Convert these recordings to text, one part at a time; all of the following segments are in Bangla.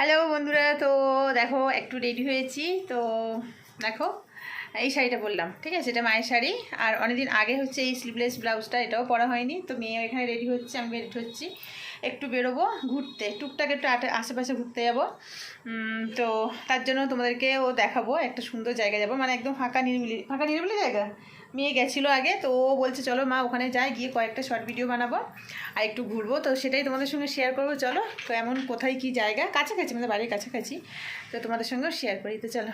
হ্যালো বন্ধুরা, তো দেখো একটু রেডি হয়েছি। তো দেখো, এই শাড়িটা বললাম, ঠিক আছে? এটা মায়ের শাড়ি। আর অনেকদিন আগে হচ্ছে এই স্লিভলেস ব্লাউজটা এটাও পরা হয়নি। তো মেয়ে এখানে রেডি হচ্ছে, আমি রেডি হচ্ছি। একটু বেরোবো ঘুরতে, টুকটাক একটু আশেপাশে ঘুরতে যাব। তো তার জন্য তোমাদেরকেও দেখাবো, একটা সুন্দর জায়গা যাব। মানে একদম ফাঁকা নিরিবিলি ফাঁকা নিরিবিলি জায়গা? মেয়ে গেছিল আগে, তো ও বলছে, চলো মা, ওখানে যাই, গিয়ে কয়েকটা শর্ট ভিডিও বানাবো আর একটু ঘুরবো। তো সেটাই তোমাদের সঙ্গে শেয়ার করব, চলো। তো এমন কোথায় কি জায়গা? কাছাকাছি মানে বাড়ির কাছাকাছি। তো তোমাদের সঙ্গেও শেয়ার করি, তো চলো।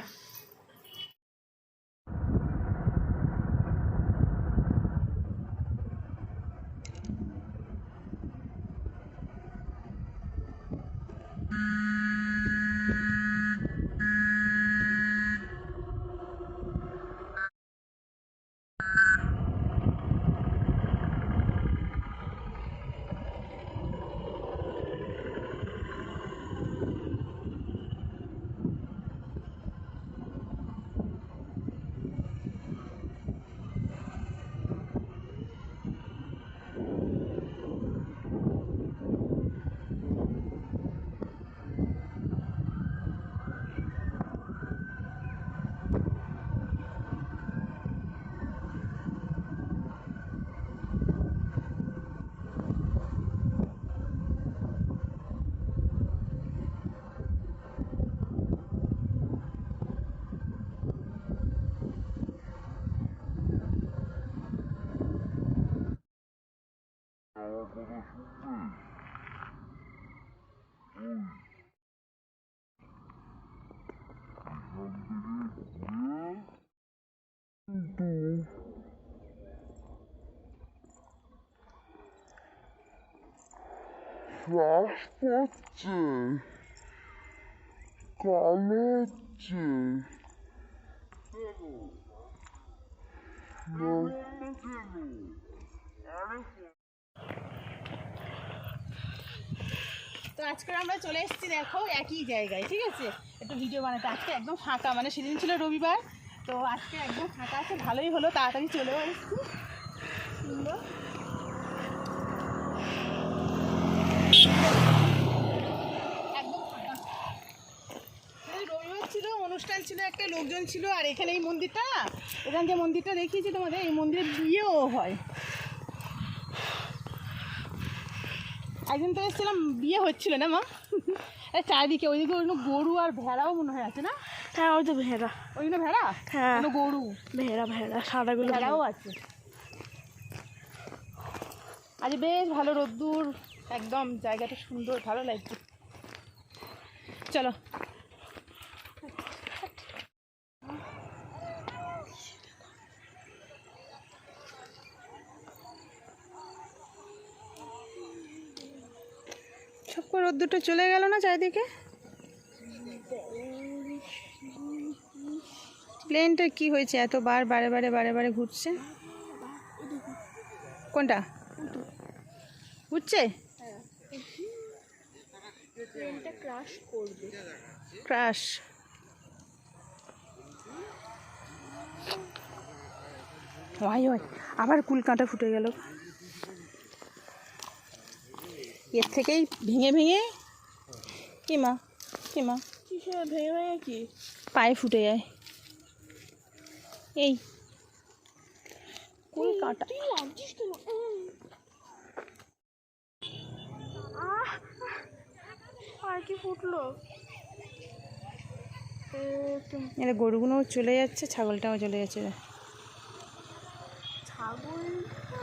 শ্বাস পড়ছে কালো হচ্ছে তো আজকে আমরা চলে এসেছি, দেখো, একই জায়গায়, ঠিক আছে? একটু ভিডিও বানাতে। আজকে একদম ফাঁকা মানে সেদিন ছিল রবিবার, তো আজকে একদম ফাঁকা আছে, ভালোই হলো, তাড়াতাড়ি চলেও এসেছি। ছিল, অনুষ্ঠান ছিল, একটা লোকজন ছিল, আর এখানে এই মন্দিরটা। এখানে যে মন্দিরটা দেখিয়েছি তোমাদের, এই মন্দিরে বিয়েও হয়। একদিন তো এসেছিলাম বিয়ে হচ্ছিল না মা? চারিদিকে ওইদিকে ওই গরু আর ভেড়াও মনে হয় আছে না? হ্যাঁ ওই তো ভেড়া। ওই জন্য ভেড়া? হ্যাঁ। গরু? ভেড়া ভেড়া সাদাগুলো ভেড়াও আছে। আজ বেশ ভালো রোদ্দুর একদম জায়গাটা সুন্দর ভালো লাগছে। চলো করে রোদ্দুরটা চলে গেল না চারিদিকে? প্লেনটা কি হয়েছে? এত বার বারে বারে বারে বারে ঘুরছে। কোনটা? ঘুরছে? ক্রাশ ওয়াই ওয়াই। আবার কুল কাঁটা ফুটে গেল। এর থেকেই ভেঙে ভেঙে কি মা? কি মা? ভেঙে ভেঙে কি? পায়ে ফুটে যায়। এই। কুল কাঁটা! আর কি ফুটলো? গরুগুলোও চলে যাচ্ছে ছাগলটাও চলে যাচ্ছে। ছাগলটা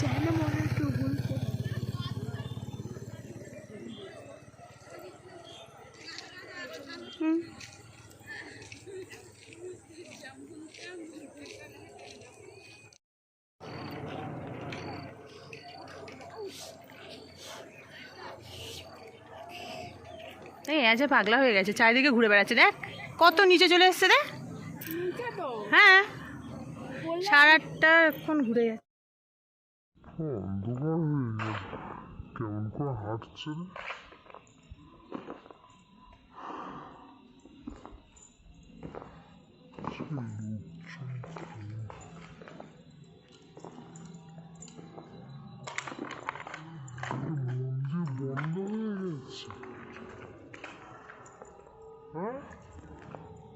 যেন মনে একটু বলতে হুম এই আজ পাগলা হয়ে গেছে চারিদিকে ঘুরে বেড়াচ্ছে দেখ কত নিচে চলে এসছে দেখ। হ্যাঁ আটটা এখন ঘুরে যাচ্ছে। হয়ে গেল কেমন করে হাঁটছে রে?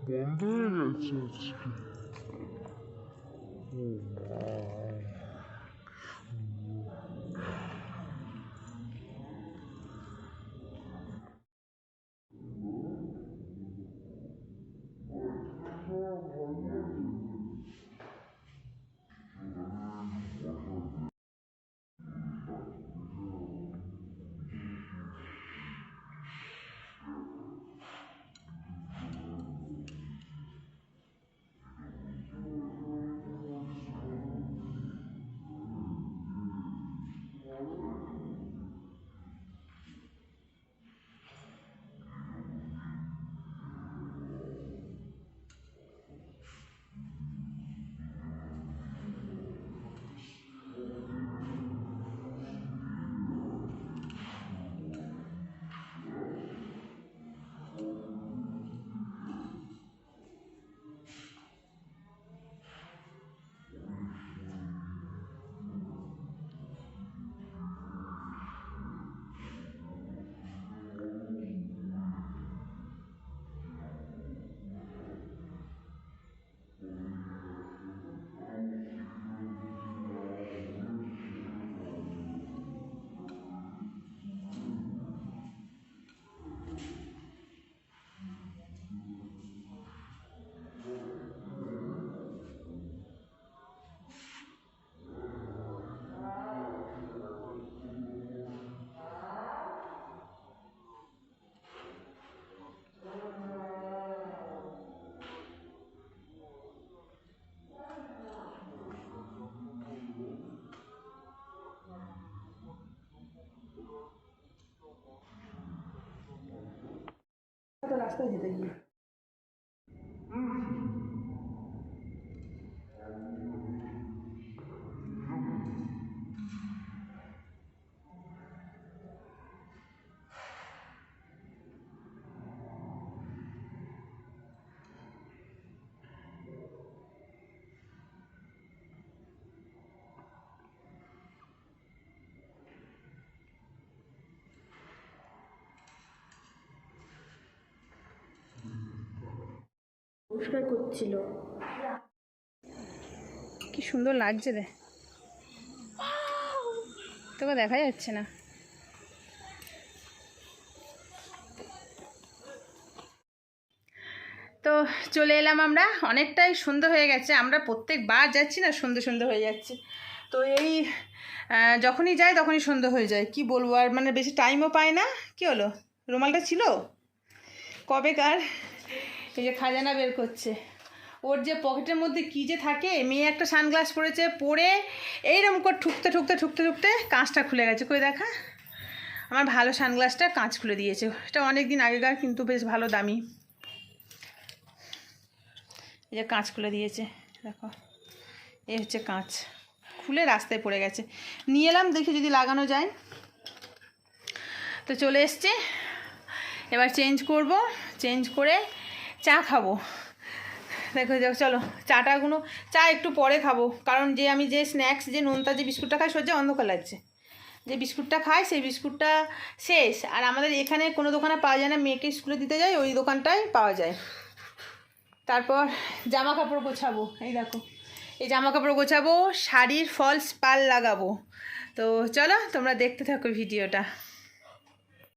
বন্ধ হয়ে গেছে আজকে ও মা রাস্তায় যেতে গিয়ে পরিষ্কার করছিল। কি সুন্দর লাগছে রে। তোকে দেখা যাচ্ছে না। তো চলে এলাম আমরা। অনেকটাই সুন্দর হয়ে গেছে। আমরা প্রত্যেকবার যাচ্ছি না সুন্দর সুন্দর হয়ে যাচ্ছে। তো এই যখনই যাই তখনই সন্ধ্যা হয়ে যায়। কি বলব আর মানে বেশি টাইমও পায় না। কি হলো? রুমালটা ছিল? কবেকার এই যে খাজানা বের করছে। ওর যে পকেটের মধ্যে কী যে থাকে, মেয়ে একটা সানগ্লাস পরেছে, পরে এইরকম করে ঠুকতে ঠুকতে ঠুকতে ঠুকতে কাঁচটা খুলে গেছে। কই দেখা? আমার ভালো সানগ্লাসটা কাঁচ খুলে দিয়েছে। এটা অনেক দিন আগেকার, কিন্তু বেশ ভালো দামি। এই যে কাঁচ খুলে দিয়েছে, দেখো। এই হচ্ছে কাঁচ। খুলে রাস্তায় পড়ে গেছে। নিয়ে এলাম, দেখি যদি লাগানো যায়। তো চলে এসছে। এবার চেঞ্জ করব। চেঞ্জ করে চা খাব। দেখো দেখো চলো চাটাগুলো চা একটু পরে খাব। কারণ যে আমি যে স্ন্যাক্স যে নোনতা, যে বিস্কুটটা খাই, সহ্যে অন্ধকার লাগছে। যে বিস্কুটটা খাই, সেই বিস্কুটটা শেষ। আর আমাদের এখানে কোনো দোকানে পাওয়া যায় না, মেয়েকে স্কুলে দিতে যাই, ওই দোকানটাই পাওয়া যায়। তারপর জামা কাপড় গোছাবো, এই দেখো। এই জামা কাপড় গোছাবো, শাড়ির ফলস পাল লাগাবো। তো চলো, তোমরা দেখতে থাকো ভিডিওটা।